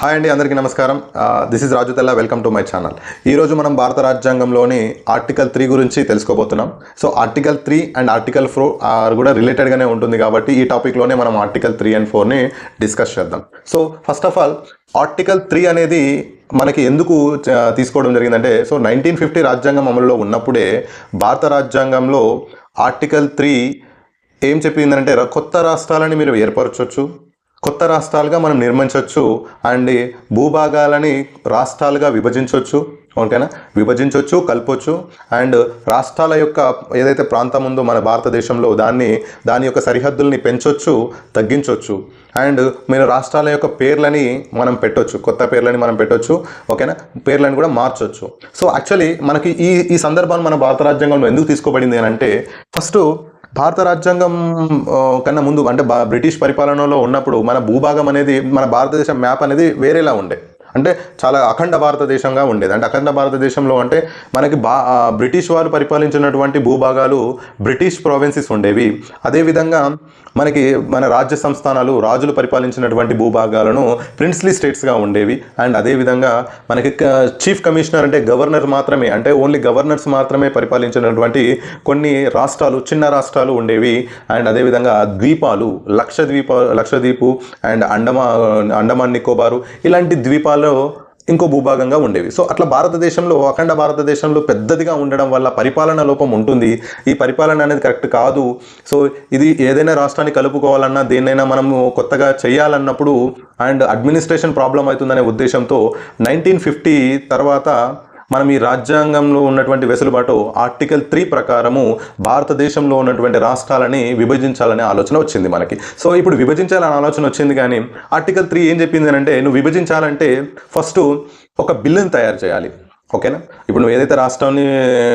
Hi అండి అందరికీ నమస్కారం. దిస్ ఇస్ రాజు తెల్ల వెల్కమ్ టు మై ఛానల్ ఈరోజు మనం భారత రాజ్యాంగంలోని ఆర్టికల్ త్రీ గురించి తెలుసుకోబోతున్నాం. So article three and article four are కూడా రిలేటెడ్గానే ఉంటుంది కాబట్టి ఈ టాపిక్లోనే మనం ఆర్టికల్ త్రీ అండ్ ఫోర్ని డిస్కస్ చేద్దాం. So first of all article three అనేది మనకి ఎందుకు తీసుకోవడం జరిగిందంటే సో నైన్టీన్ ఫిఫ్టీ రాజ్యాంగం అమలులో ఉన్నప్పుడే భారత రాజ్యాంగంలో ఆర్టికల్ త్రీ ఏం చెప్పిందంటే కొత్త రాష్ట్రాలని మీరు ఏర్పరచవచ్చు కొత్త రాష్ట్రాలుగా మనం నిర్మించవచ్చు అండ్ భూభాగాలని రాష్ట్రాలుగా విభజించవచ్చు ఓకేనా? విభజించవచ్చు కలపొచ్చు అండ్ రాష్ట్రాల యొక్క ఏదైతే ప్రాంతం ఉందో మన భారతదేశంలో దాన్ని దాని యొక్క సరిహద్దుల్ని పెంచొచ్చు తగ్గించవచ్చు అండ్ మీరు రాష్ట్రాల యొక్క పేర్లని మనం పెట్టొచ్చు కొత్త పేర్లని మనం పెట్టొచ్చు ఓకేనా? పేర్లను కూడా మార్చొచ్చు. సో యాక్చువల్లీ మనకి ఈ ఈ సందర్భాన్ని మన భారత రాజ్యాంగంలో ఎందుకు తీసుకోబడింది అని అంటే ఫస్ట్ భారత రాజ్యాంగం కన్నా ముందు అంటే బా- బ్రిటిష్ పరిపాలనలో ఉన్నప్పుడు మన భూభాగం అనేది మన భారతదేశం మ్యాప్ అనేది వేరేలా ఉండే. అంటే చాలా అఖండ భారతదేశంగా ఉండేది. అంటే అఖండ భారతదేశంలో అంటే మనకి బా బ్రిటిష్ వారు పరిపాలించినటువంటి భూభాగాలు బ్రిటిష్ ప్రావిన్సెస్ ఉండేవి. అదేవిధంగా మనకి మన రాజ్య సంస్థానాలు రాజులు పరిపాలించినటువంటి భూభాగాలను ప్రిన్స్లీ స్టేట్స్గా ఉండేవి. అండ్ అదేవిధంగా మనకి చీఫ్ కమిషనర్ అంటే గవర్నర్ మాత్రమే అంటే ఓన్లీ గవర్నర్స్ మాత్రమే పరిపాలించినటువంటి కొన్ని రాష్ట్రాలు చిన్న రాష్ట్రాలు ఉండేవి. అండ్ అదేవిధంగా ద్వీపాలు లక్షద్వీప లక్షద్వీపు అండ్ అండమా అండమాన్ నికోబారు ఇలాంటి ద్వీపాల్లో ఇంకో భూభాగంగా ఉండేవి. సో అట్లా భారతదేశంలో అఖండ భారతదేశంలో పెద్దదిగా ఉండడం వల్ల పరిపాలన లోపం ఉంటుంది. ఈ పరిపాలన అనేది కరెక్ట్ కాదు. సో ఇది ఏదైనా రాష్ట్రాన్ని కలుపుకోవాలన్నా దేన్నైనా మనము కొత్తగా చేయాలన్నప్పుడు అండ్ అడ్మినిస్ట్రేషన్ ప్రాబ్లం అవుతుందనే ఉద్దేశంతో నైన్టీన్ ఫిఫ్టీ తర్వాత మనం ఈ రాజ్యాంగంలో ఉన్నటువంటి వెసులుబాటు ఆర్టికల్ త్రీ ప్రకారము భారతదేశంలో ఉన్నటువంటి రాష్ట్రాలని విభజించాలనే ఆలోచన వచ్చింది మనకి. సో ఇప్పుడు విభజించాలనే ఆలోచన వచ్చింది కానీ ఆర్టికల్ త్రీ ఏం చెప్పింది అంటే నువ్వు విభజించాలంటే ఫస్ట్ ఒక బిల్లును తయారు చేయాలి. ఓకేనా? ఇప్పుడు నువ్వు ఏదైతే రాష్ట్రాన్ని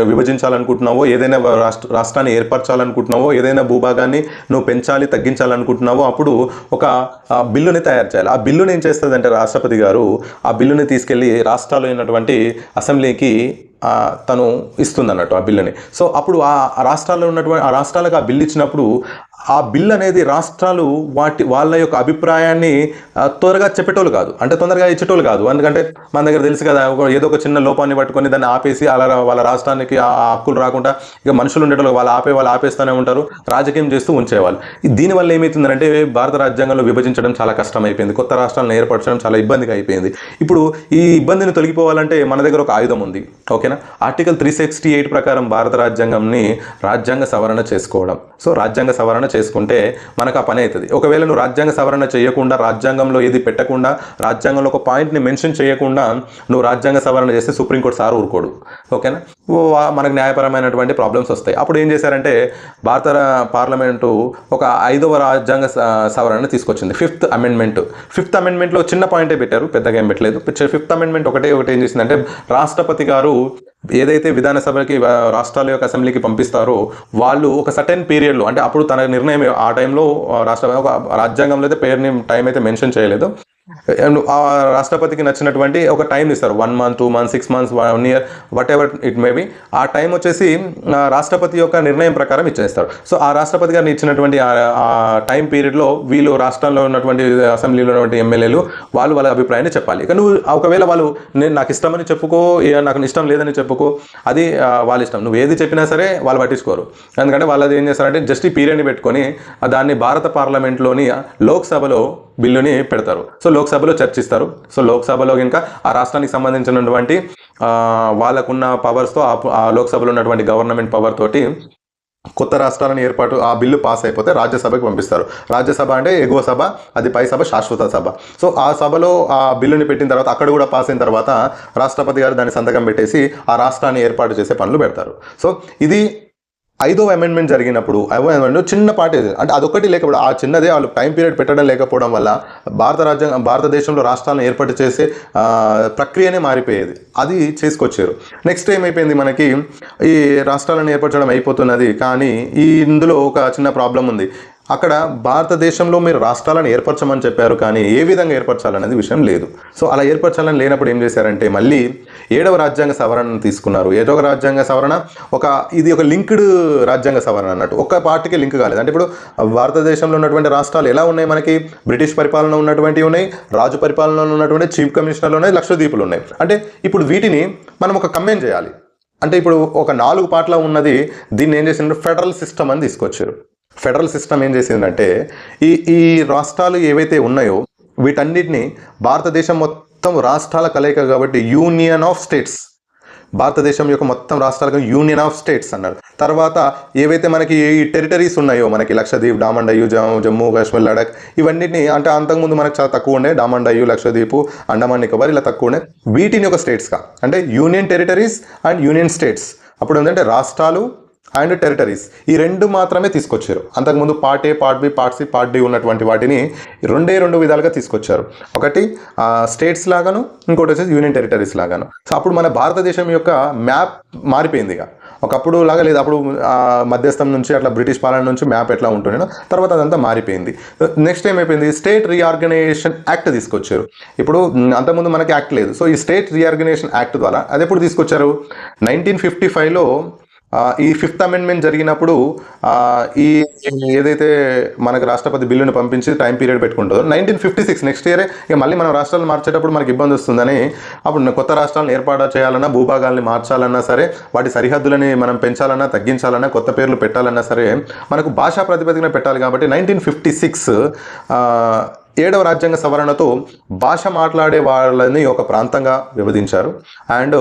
విభజించాలనుకుంటున్నావో ఏదైనా రాష్ట్ర రాష్ట్రాన్ని ఏర్పరచాలనుకుంటున్నావో ఏదైనా భూభాగాన్ని నువ్వు పెంచాలి తగ్గించాలనుకుంటున్నావో అప్పుడు ఒక ఆ, బిల్లుని తయారు చేయాలి. ఆ బిల్లుని ఏం చేస్తుందంటే రాష్ట్రపతి గారు ఆ బిల్లుని తీసుకెళ్ళి రాష్ట్రాల్లో ఉన్నటువంటి అసెంబ్లీకి తను ఇస్తుంది అన్నట్టు ఆ బిల్లుని. సో అప్పుడు ఆ రాష్ట్రాల్లో ఉన్నటువంటి ఆ రాష్ట్రాలకు ఆ బిల్లు ఇచ్చినప్పుడు ఆ బిల్ అనేది రాష్ట్రాలు వాటి వాళ్ళ యొక్క అభిప్రాయాన్ని త్వరగా చెప్పేటోళ్ళు కాదు. అంటే తొందరగా ఇచ్చేటోళ్ళు కాదు. ఎందుకంటే మన దగ్గర తెలుసు కదా ఏదో ఒక చిన్న లోపాన్ని పట్టుకొని దాన్ని ఆపేసి అలా వాళ్ళ రాష్ట్రానికి ఆ హక్కులు రాకుండా ఇక మనుషులు ఉండేటోళ్ళు వాళ్ళు ఆపే వాళ్ళు ఆపేస్తూనే ఉంటారు. రాజకీయం చేస్తూ ఉంచేవాళ్ళు. దీనివల్ల ఏమవుతుందంటే భారత రాజ్యాంగంలో విభజించడం చాలా కష్టం అయిపోయింది కొత్త రాష్ట్రాలను ఏర్పరచడం చాలా ఇబ్బందిగా అయిపోయింది. ఇప్పుడు ఈ ఇబ్బందిని తొలగిపోవాలంటే మన దగ్గర ఒక ఆయుధం ఉంది. ఓకేనా? ఆర్టికల్ త్రీ సిక్స్టీ ఎయిట్ ప్రకారం భారత రాజ్యాంగంని రాజ్యాంగ సవరణ చేసుకోవడం. సో రాజ్యాంగ సవరణ చేసుకుంటే మనకు ఆ పని అవుతుంది. ఒకవేళ నువ్వు రాజ్యాంగ సవరణ చేయకుండా రాజ్యాంగంలో ఏది పెట్టకుండా రాజ్యాంగంలో ఒక పాయింట్ని మెన్షన్ చేయకుండా నువ్వు రాజ్యాంగ సవరణ చేస్తే సుప్రీంకోర్టు సార్ ఊరుకోడు. ఓకేనా? మనకు న్యాయపరమైనటువంటి ప్రాబ్లమ్స్ వస్తాయి. అప్పుడు ఏం చేశారంటే భారత పార్లమెంటు ఒక ఐదవ రాజ్యాంగ స- సవరణ తీసుకొచ్చింది. Fifth amendment. ఫిఫ్త్ అమెండ్మెంట్లో చిన్న పాయింటే పెట్టారు. పెద్దగా ఏం పెట్టలేదు. ఫిఫ్త్ అమెండ్మెంట్ ఒకటే ఒకటి ఏం చేసిందంటే రాష్ట్రపతి గారు ఏదైతే విధానసభకి రాష్ట్రాల యొక్క అసెంబ్లీకి పంపిస్తారో వాళ్ళు ఒక సర్టెన్ పీరియడ్లో అంటే అప్పుడు తన నిర్ణయం ఆ టైంలో రాష్ట్ర ఒక రాజ్యాంగంలో అయితే పేరుని టైం అయితే మెన్షన్ చేయలేదు. రాష్ట్రపతికి నచ్చినటువంటి ఒక టైం ఇస్తారు. One month two month six months one year whatever it may be ఆ టైం వచ్చేసి రాష్ట్రపతి యొక్క నిర్ణయం ప్రకారం ఇచ్చేస్తారు. సో ఆ రాష్ట్రపతి గారిని ఇచ్చినటువంటి ఆ టైం పీరియడ్లో వీళ్ళు రాష్ట్రంలో ఉన్నటువంటి అసెంబ్లీలో ఉన్నటువంటి ఎమ్మెల్యేలు వాళ్ళు వాళ్ళ అభిప్రాయాన్ని చెప్పాలి. కానీ నువ్వు ఒకవేళ వాళ్ళు నేను నాకు ఇష్టమని చెప్పుకో నాకు ఇష్టం లేదని చెప్పుకో అది వాళ్ళ ఇష్టం. నువ్వు ఏది చెప్పినా సరే వాళ్ళు పట్టించుకోరు. ఎందుకంటే వాళ్ళది ఏం చేస్తారంటే జస్ట్ ఈ పీరియడ్ని పెట్టుకొని దాన్ని భారత పార్లమెంట్లోని లోక్సభలో బిల్లుని పెడతారు. సో లోక్సభలో చర్చిస్తారు. సో లోక్సభలో ఇంకా ఆ రాష్ట్రానికి సంబంధించినటువంటి వాళ్ళకున్న పవర్స్తో ఆ- ఆ లోక్సభలో ఉన్నటువంటి గవర్నమెంట్ పవర్ తోటి కొత్త రాష్ట్రాలను ఏర్పాటు ఆ బిల్లు పాస్ అయిపోతే రాజ్యసభకి పంపిస్తారు. రాజ్యసభ అంటే ఎగువ సభ అది పై సభ శాశ్వత సభ. సో ఆ సభలో ఆ బిల్లుని పెట్టిన తర్వాత అక్కడ కూడా పాస్ అయిన తర్వాత రాష్ట్రపతి గారు దాన్ని సంతకం పెట్టేసి ఆ రాష్ట్రాన్ని ఏర్పాటు చేసే పనులు పెడతారు. సో ఇది ఐదో అమెండ్మెంట్ జరిగినప్పుడు ఐదో అమెండ్మెంట్ చిన్నపాటి అంటే అదొకటి లేకపోవడం ఆ చిన్నదే వాళ్ళు టైం పీరియడ్ పెట్టడం లేకపోవడం వల్ల భారత రాజ్యాంగం భారతదేశంలో రాష్ట్రాలను ఏర్పాటు చేసే ప్రక్రియనే మారిపోయేది. అది చేసుకొచ్చారు. నెక్స్ట్ ఏమైపోయింది మనకి? ఈ రాష్ట్రాలను ఏర్పరచడం అయిపోతున్నది కానీ ఈ ఇందులో ఒక చిన్న ప్రాబ్లం ఉంది. అక్కడ భారతదేశంలో మీరు రాష్ట్రాలను ఏర్పరచమని చెప్పారు కానీ ఏ విధంగా ఏర్పరచాలనేది విషయం లేదు. సో అలా ఏర్పరచాలని లేనప్పుడు ఏం చేశారంటే మళ్ళీ ఏడవ రాజ్యాంగ సవరణను తీసుకున్నారు. ఏడవ రాజ్యాంగ సవరణ ఒక ఇది ఒక లింక్డ్ రాజ్యాంగ సవరణ అన్నట్టు. ఒక పార్టీకి లింక్ కాలేదు. అంటే ఇప్పుడు భారతదేశంలో ఉన్నటువంటి రాష్ట్రాలు ఎలా ఉన్నాయి మనకి? బ్రిటిష్ పరిపాలన ఉన్నటువంటివి ఉన్నాయి రాజు పరిపాలనలో ఉన్నటువంటి చీఫ్ కమిషనర్లు ఉన్నాయి లక్షద్వీపులు ఉన్నాయి. అంటే ఇప్పుడు వీటిని మనం ఒక కమ్మెన్ చేయాలి. అంటే ఇప్పుడు ఒక నాలుగు పాటల ఉన్నది దీన్ని ఏం చేసిండ్రు? ఫెడరల్ సిస్టమ్ అని తీసుకొచ్చారు. ఫెడరల్ సిస్టమ్ ఏం చేసిందంటే ఈ ఈ రాష్ట్రాలు ఏవైతే ఉన్నాయో వీటన్నిటిని భారతదేశం మొత్తం రాష్ట్రాల కలయిక కాబట్టి యూనియన్ ఆఫ్ స్టేట్స్. భారతదేశం యొక్క మొత్తం రాష్ట్రాలకు యూనియన్ ఆఫ్ స్టేట్స్ అన్నారు. తర్వాత ఏవైతే మనకి ఈ టెరిటరీస్ ఉన్నాయో మనకి లక్షద్వీప్ డామండయు జమ్- జమ్మూ కాశ్మీర్ లడక్ ఇవన్నిటిని అంటే అంతకుముందు మనకు చాలా తక్కువ ఉండే డామన్ లక్షద్వీప్ అండమాన్ నికోబార్ ఇలా తక్కువ ఉండే. వీటిని ఒక స్టేట్స్గా అంటే union territories and union states. అప్పుడు ఏంటంటే రాష్ట్రాలు అండ్ టెరిటరీస్ ఈ రెండు మాత్రమే తీసుకొచ్చారు. అంతకుముందు part A part B part C part D ఉన్నటువంటి వాటిని రెండే రెండు విధాలుగా తీసుకొచ్చారు. ఒకటి స్టేట్స్ లాగాను ఇంకోటి వచ్చేసి యూనియన్ టెరిటరీస్ లాగాను. సో అప్పుడు మన భారతదేశం యొక్క మ్యాప్ మారిపోయింది ఇక. ఒకప్పుడు లాగా లేదు. అప్పుడు మధ్యస్థం నుంచి అట్లా బ్రిటిష్ పాలన నుంచి మ్యాప్ ఎట్లా ఉంటుండేనో తర్వాత అదంతా మారిపోయింది. నెక్స్ట్ ఏమైపోయింది? స్టేట్ రీఆర్గనైజేషన్ యాక్ట్ తీసుకొచ్చారు. ఇప్పుడు అంతకుముందు మనకి యాక్ట్ లేదు. సో ఈ స్టేట్ రీఆర్గనైజేషన్ యాక్ట్ ద్వారా అది ఎప్పుడు తీసుకొచ్చారు? నైన్టీన్ ఫిఫ్టీ ఫైవ్లో ఈ ఫిఫ్త్ అమెండ్మెంట్ జరిగినప్పుడు ఈ ఏదైతే మనకు రాష్ట్రపతి బిల్లును పంపించి టైం పీరియడ్ పెట్టుకుంటుందో నైన్టీన్ ఫిఫ్టీ సిక్స్ నెక్స్ట్ ఇయరే ఇక మళ్ళీ మనం రాష్ట్రాలు మార్చేటప్పుడు మనకి ఇబ్బంది వస్తుందని అప్పుడు కొత్త రాష్ట్రాలను ఏర్పాటు చేయాలన్నా భూభాగాల్ని మార్చాలన్నా సరే వాటి సరిహద్దులని మనం పెంచాలన్నా తగ్గించాలన్నా కొత్త పేర్లు పెట్టాలన్నా సరే మనకు భాషా ప్రాతిపదికన పెట్టాలి కాబట్టి నైన్టీన్ ఫిఫ్టీ సిక్స్ ఏడవ రాజ్యాంగ సవరణతో భాష మాట్లాడే వాళ్ళని ఒక ప్రాంతంగా విభజించారు. అండ్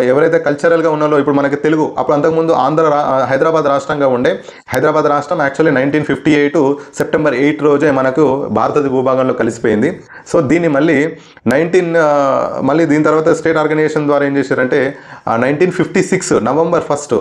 ఎవరైతే కల్చరల్గా ఉన్నారో ఇప్పుడు మనకి తెలుగు అప్పుడు అంతకుముందు ఆంధ్ర రా- హైదరాబాద్ రాష్ట్రంగా ఉండే హైదరాబాద్ రాష్ట్రం actually nineteen fifty eight September eight రోజే మనకు భారత భూభాగంలో కలిసిపోయింది. సో దీన్ని మళ్ళీ నైన్టీన్ మళ్ళీ దీని తర్వాత స్టేట్ ఆర్గనైజేషన్ ద్వారా ఏం చేశారంటే nineteen fifty six November first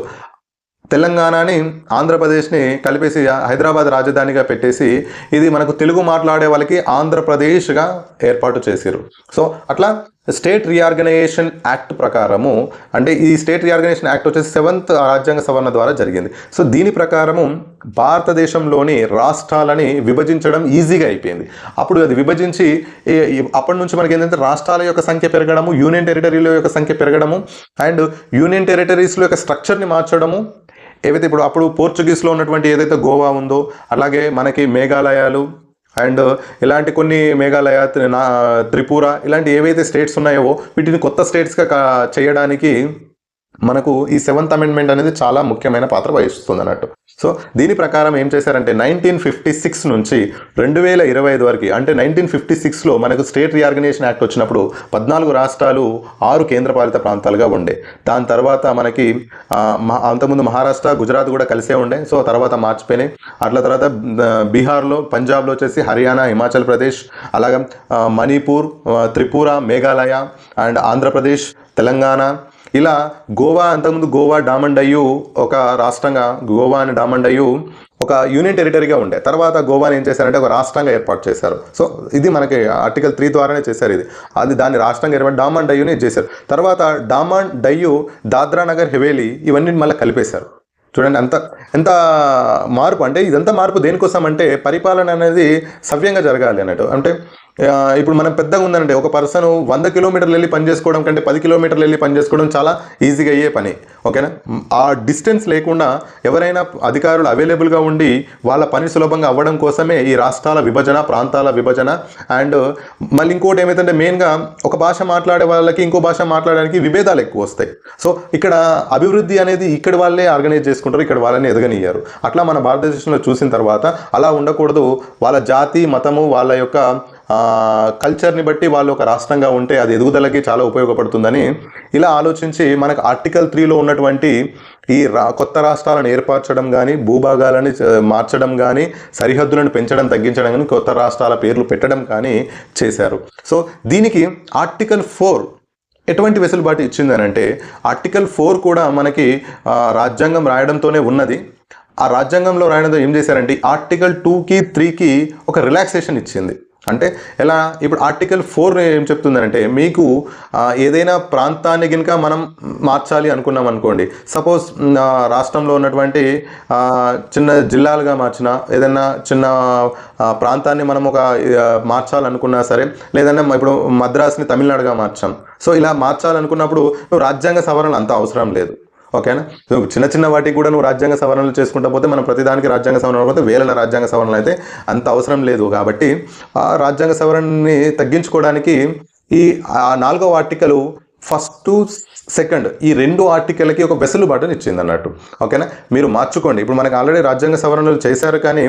తెలంగాణని ఆంధ్రప్రదేశ్ని కలిపేసి హైదరాబాద్ రాజధానిగా పెట్టేసి ఇది మనకు తెలుగు మాట్లాడే వాళ్ళకి ఆంధ్రప్రదేశ్గా ఏర్పాటు చేశారు సో అట్లా స్టేట్ రీఆర్గనైజేషన్ యాక్ట్ ప్రకారము అంటే ఈ స్టేట్ రీఆర్గనైజేషన్ యాక్ట్ వచ్చేసి సెవెంత్ రాజ్యాంగ సవరణ ద్వారా జరిగింది. సో దీని ప్రకారము భారతదేశంలోని రాష్ట్రాలని విభజించడం ఈజీగా అయిపోయింది. అప్పుడు అది విభజించి అప్పటి నుంచి మనకి ఏంటంటే రాష్ట్రాల యొక్క సంఖ్య పెరగడము యూనియన్ టెరిటరీల యొక్క సంఖ్య పెరగడము అండ్ యూనియన్ టెరిటరీస్లో యొక్క స్ట్రక్చర్ని మార్చడము ఏవైతే ఇప్పుడు అప్పుడు పోర్చుగీస్లో ఉన్నటువంటి ఏదైతే గోవా ఉందో అలాగే మనకి మేఘాలయాలు అండ్ ఇలాంటి కొన్ని మేఘాలయ నా- త్రిపుర ఇలాంటి ఏవైతే స్టేట్స్ ఉన్నాయో వీటిని కొత్త స్టేట్స్గా కా- చేయడానికి మనకు ఈ సెవెంత్ అమెండ్మెంట్ అనేది చాలా ముఖ్యమైన పాత్ర వహిస్తుంది అన్నట్టు. సో దీని ప్రకారం ఏం చేశారంటే నైన్టీన్ ఫిఫ్టీ సిక్స్ నుంచి రెండు వేల ఇరవై ఐదు వరకు అంటే నైన్టీన్ ఫిఫ్టీ సిక్స్లో మనకు స్టేట్ రీఆర్గనైజేషన్ యాక్ట్ వచ్చినప్పుడు పద్నాలుగు రాష్ట్రాలు ఆరు కేంద్రపాలిత ప్రాంతాలుగా ఉండే. దాని తర్వాత మనకి అంతకుముందు మహారాష్ట్ర గుజరాత్ కూడా కలిసే ఉండే. సో తర్వాత మార్చిపోయినాయి. అట్లా తర్వాత బీహార్లో పంజాబ్లో వచ్చేసి హర్యానా హిమాచల్ ప్రదేశ్ అలాగే మణిపూర్ త్రిపుర మేఘాలయ అండ్ ఆంధ్రప్రదేశ్ తెలంగాణ ఇలా గోవా అంతకుముందు గోవా డామండయ్యు ఒక రాష్ట్రంగా గోవా అని డామండయ్యు ఒక యూనియన్ టెరిటరీగా ఉండే. తర్వాత గోవాని ఏం చేశారంటే ఒక రాష్ట్రంగా ఏర్పాటు చేశారు. సో ఇది మనకి ఆర్టికల్ త్రీ ద్వారానే చేశారు ఇది. అది దాన్ని రాష్ట్రంగా ఏర్పాటు డామాన్ డయ్యుని చేశారు. తర్వాత డామాన్ డయ్యు దాద్రా నగర్ హెవేలీ ఇవన్నీ మళ్ళీ కలిపేశారు. చూడండి అంత ఎంత మార్పు అంటే ఇదంతా మార్పు దేనికోసం అంటే పరిపాలన అనేది సవ్యంగా జరగాలి అన్నట్టు. అంటే ఇప్పుడు మనం పెద్దగా ఉందంటే ఒక పర్సన్ వంద కిలోమీటర్లు వెళ్ళి పని చేసుకోవడం కంటే పది కిలోమీటర్లు వెళ్ళి పని చేసుకోవడం చాలా ఈజీగా అయ్యే పని ఓకేనా? ఆ డిస్టెన్స్ లేకుండా ఎవరైనా అధికారులు అవైలబుల్గా ఉండి వాళ్ళ పని సులభంగా అవ్వడం కోసమే ఈ రాష్ట్రాల విభజన ప్రాంతాల విభజన అండ్ మళ్ళీ ఇంకోటి ఏమైతుందంటే మెయిన్గా ఒక భాష మాట్లాడే వాళ్ళకి ఇంకో భాష మాట్లాడడానికి విభేదాలు ఎక్కువ వస్తాయి. సో ఇక్కడ అభివృద్ధి అనేది ఇక్కడ వాళ్ళే ఆర్గనైజ్ చేసుకుంటారు ఇక్కడ వాళ్ళని ఎదగనియ్యారు. అట్లా మన భారతదేశంలో చూసిన తర్వాత అలా ఉండకూడదు. వాళ్ళ జాతి మతము వాళ్ళ యొక్క కల్చర్ని బట్టి వాళ్ళు ఒక రాష్ట్రంగా ఉంటే అది ఎదుగుదలకి చాలా ఉపయోగపడుతుందని ఇలా ఆలోచించి మనకు ఆర్టికల్ త్రీలో ఉన్నటువంటి ఈ రా కొత్త రాష్ట్రాలను ఏర్పరచడం కానీ భూభాగాలని మార్చడం కానీ సరిహద్దులను పెంచడం తగ్గించడం కానీ కొత్త రాష్ట్రాల పేర్లు పెట్టడం కానీ చేశారు. సో దీనికి ఆర్టికల్ ఫోర్ ఎటువంటి వెసులుబాటు ఇచ్చిందని అంటే ఆర్టికల్ ఫోర్ కూడా మనకి రాజ్యాంగం రాయడంతోనే ఉన్నది. ఆ రాజ్యాంగంలో రాయడంతో ఏం చేశారంటే ఆర్టికల్ టూకి త్రీకి ఒక రిలాక్సేషన్ ఇచ్చింది. అంటే ఎలా? ఇప్పుడు ఆర్టికల్ ఫోర్ ఏం చెప్తుందంటే మీకు ఏదైనా ప్రాంతాన్ని కనుక మనం మార్చాలి అనుకున్నాం అనుకోండి సపోజ్ రాష్ట్రంలో ఉన్నటువంటి చిన్న జిల్లాలుగా మార్చిన ఏదైనా చిన్న ప్రాంతాన్ని మనం ఒక మార్చాలనుకున్నా సరే లేదన్నా ఇప్పుడు మద్రాస్ని తమిళనాడుగా మార్చాం. సో ఇలా మార్చాలనుకున్నప్పుడు రాజ్యాంగ సవరణ అంత అవసరం లేదు. ఓకేనా? చిన్న చిన్న వాటికి కూడా నువ్వు రాజ్యాంగ సవరణలు చేసుకుంటా పోతే మనం ప్రతిదానికి రాజ్యాంగ సవరణ పోతే వేల రాజ్యాంగ సవరణలు అయితే అంత అవసరం లేదు. కాబట్టి ఆ రాజ్యాంగ సవరణని తగ్గించుకోవడానికి ఈ ఆ నాలుగో ఆర్టికల్ ఫస్ట్ సెకండ్ ఈ రెండు ఆర్టికల్కి ఒక వెసులుబాటుని ఇచ్చింది అన్నట్టు. ఓకేనా? మీరు మార్చుకోండి. ఇప్పుడు మనకు ఆల్రెడీ రాజ్యాంగ సవరణలు చేశారు కానీ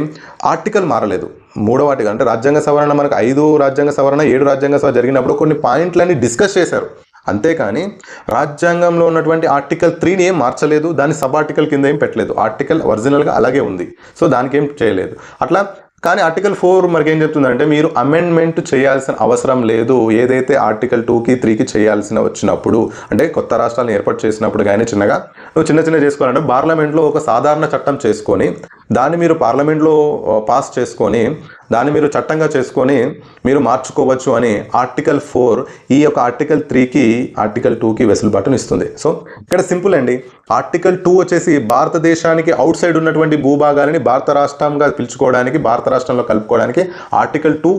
ఆర్టికల్ మారలేదు. మూడో ఆర్టికల్ అంటే రాజ్యాంగ సవరణ మనకు ఐదు రాజ్యాంగ సవరణ ఏడు రాజ్యాంగ సవరణ జరిగినప్పుడు కొన్ని పాయింట్లన్నీ డిస్కస్ చేశారు. అంతేకాని రాజ్యాంగంలో ఉన్నటువంటి ఆర్టికల్ త్రీని ఏం మార్చలేదు దాని సబ్ ఆర్టికల్ కింద ఏం పెట్టలేదు. ఆర్టికల్ ఒరిజినల్గా అలాగే ఉంది. సో దానికి ఏం చేయలేదు. అట్లా కానీ ఆర్టికల్ ఫోర్ మనకి ఏం చెప్తుందంటే మీరు అమెండ్మెంట్ చేయాల్సిన అవసరం లేదు. ఏదైతే ఆర్టికల్ టూకి త్రీకి చేయాల్సిన వచ్చినప్పుడు అంటే కొత్త రాష్ట్రాలను ఏర్పాటు చేసినప్పుడు కానీ చిన్నగా నువ్వు చిన్న చిన్న చేసుకోవాలంటే పార్లమెంట్లో ఒక సాధారణ చట్టం చేసుకొని దాన్ని మీరు పార్లమెంట్లో పాస్ చేసుకొని దాన్ని మీరు చట్టంగా చేసుకొని మీరు మార్చుకోవచ్చు అని ఆర్టికల్ ఫోర్ ఈ యొక్క ఆర్టికల్ త్రీకి ఆర్టికల్ టూకి వెసులుబాటును ఇస్తుంది. సో ఇక్కడ సింపుల్ అండి. ఆర్టికల్ టూ వచ్చేసి భారతదేశానికి అవుట్ సైడ్ ఉన్నటువంటి భూభాగాలని భారత రాష్ట్రంగా పిలుచుకోవడానికి భారత రాష్ట్రంలో కలుపుకోవడానికి ఆర్టికల్ టూ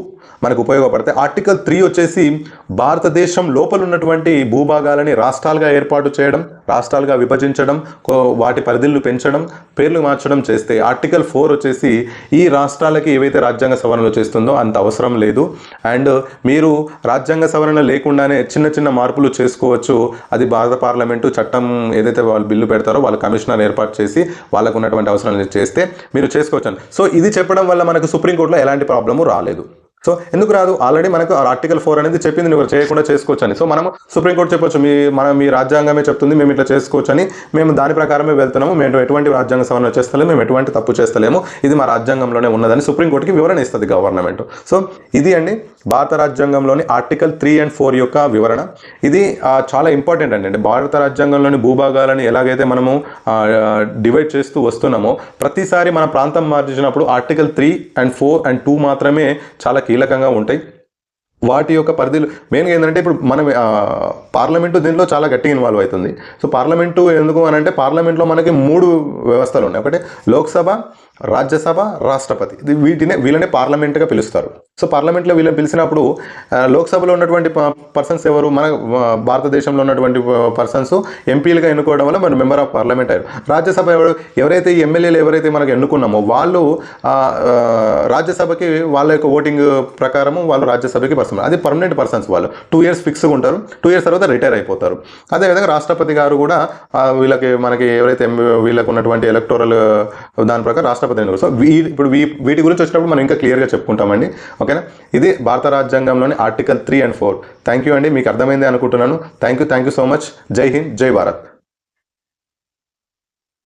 మనకు ఉపయోగపడతాయి. ఆర్టికల్ త్రీ వచ్చేసి భారతదేశం లోపల ఉన్నటువంటి భూభాగాలని రాష్ట్రాలుగా ఏర్పాటు చేయడం రాష్ట్రాలుగా విభజించడం కో- వాటి పరిధులను పెంచడం పేర్లు మార్చడం చేస్తే ఆర్టికల్ ఫోర్ వచ్చేసి ఈ రాష్ట్రాలకి ఏవైతే రాజ్యాంగ సవరణలు చేస్తుందో అంత అవసరం లేదు. అండ్ మీరు రాజ్యాంగ సవరణ లేకుండానే చిన్న చిన్న మార్పులు చేసుకోవచ్చు. అది భారత పార్లమెంటు చట్టం ఏదైతే వాళ్ళు బిల్లు పెడతారో వాళ్ళ కమిషనర్ ఏర్పాటు చేసి వాళ్ళకు ఉన్నటువంటి అవసరాలు చేస్తే మీరు చేసుకోవచ్చు సో ఇది చెప్పడం వల్ల మనకు సుప్రీంకోర్టులో ఎలాంటి ప్రాబ్లము రాలేదు. సో ఎందుకు రాదు? ఆల్రెడీ మనకు ఆర్టికల్ ఫోర్ అనేది చెప్పింది నువ్వు చేయకుండా చేసుకోవచ్చు అని సో మనం సుప్రీంకోర్టు చెప్పొచ్చు. మీ మన మీ రాజ్యాంగమే చెప్తుంది మేము ఇట్లా చేసుకోవచ్చు అని మేము దాని ప్రకారమే వెళ్తున్నాము. మేము ఎటువంటి రాజ్యాంగ సవరణ చేస్తలేము. మేము ఎటువంటి తప్పు చేస్తలేము. ఇది మా రాజ్యాంగంలోనే ఉన్నదని సుప్రీంకోర్టుకి వివరణ ఇస్తుంది గవర్నమెంట్ సో ఇది అండి భారత రాజ్యాంగంలోని ఆర్టికల్ త్రీ అండ్ ఫోర్ యొక్క వివరణ. ఇది చాలా ఇంపార్టెంట్ అండి. అంటే భారత రాజ్యాంగంలోని భూభాగాలను ఎలాగైతే మనము డివైడ్ చేస్తూ వస్తున్నామో ప్రతిసారి మన ప్రాంతం మార్చినప్పుడు article three and four and two మాత్రమే చాలా కీలకంగా ఉంటాయి. వాటి యొక్క పరిధిలు మెయిన్గా ఏంటంటే ఇప్పుడు మనం పార్లమెంటు దీనిలో చాలా గట్టిగా ఇన్వాల్వ్ అవుతుంది. సో పార్లమెంటు ఎందుకు అని అంటే పార్లమెంట్లో మనకి మూడు వ్యవస్థలు ఉన్నాయి. ఒకటి లోక్సభ రాజ్యసభ రాష్ట్రపతి. ఇది వీటినే వీళ్ళనే పార్లమెంట్గా పిలుస్తారు. సో పార్లమెంట్లో వీళ్ళని పిలిచినప్పుడు లోక్సభలో ఉన్నటువంటి పర్సన్స్ ఎవరు మన భారతదేశంలో ఉన్నటువంటి పర్సన్స్ ఎంపీలుగా ఎన్నుకోవడం వల్ల మన మెంబర్ ఆఫ్ పార్లమెంట్ అయ్యారు. రాజ్యసభ ఎవరు ఎవరైతే ఎమ్మెల్యేలు ఎవరైతే మనకు ఎన్నుకున్నామో వాళ్ళు రాజ్యసభకి వాళ్ళ యొక్క ఓటింగ్ ప్రకారము వాళ్ళు రాజ్యసభకి పర్సన్ అది పర్మనెంట్ పర్సన్స్ వాళ్ళు. టూ ఇయర్స్ ఫిక్స్గా ఉంటారు. టూ ఇయర్స్ తర్వాత రిటైర్ అయిపోతారు. అదేవిధంగా రాష్ట్రపతి గారు కూడా వీళ్ళకి మనకి ఎవరైతే ఎం- వీళ్ళకు ఉన్నటువంటి ఎలక్టోరల్ దాని ప్రకారం రాష్ట్రపతి సో వీ ఇప్పుడు వీ వీటి గురించి వచ్చినప్పుడు మనం ఇంకా క్లియర్గా చెప్పుకుంటామండి. ఓకేనా? ఇది భారత రాజ్యాంగంలోని article three and four. Thank you అండి మీకు అర్థమైంది అనుకుంటున్నాను. Thank you thank you so much Jai Hind జై భారత్.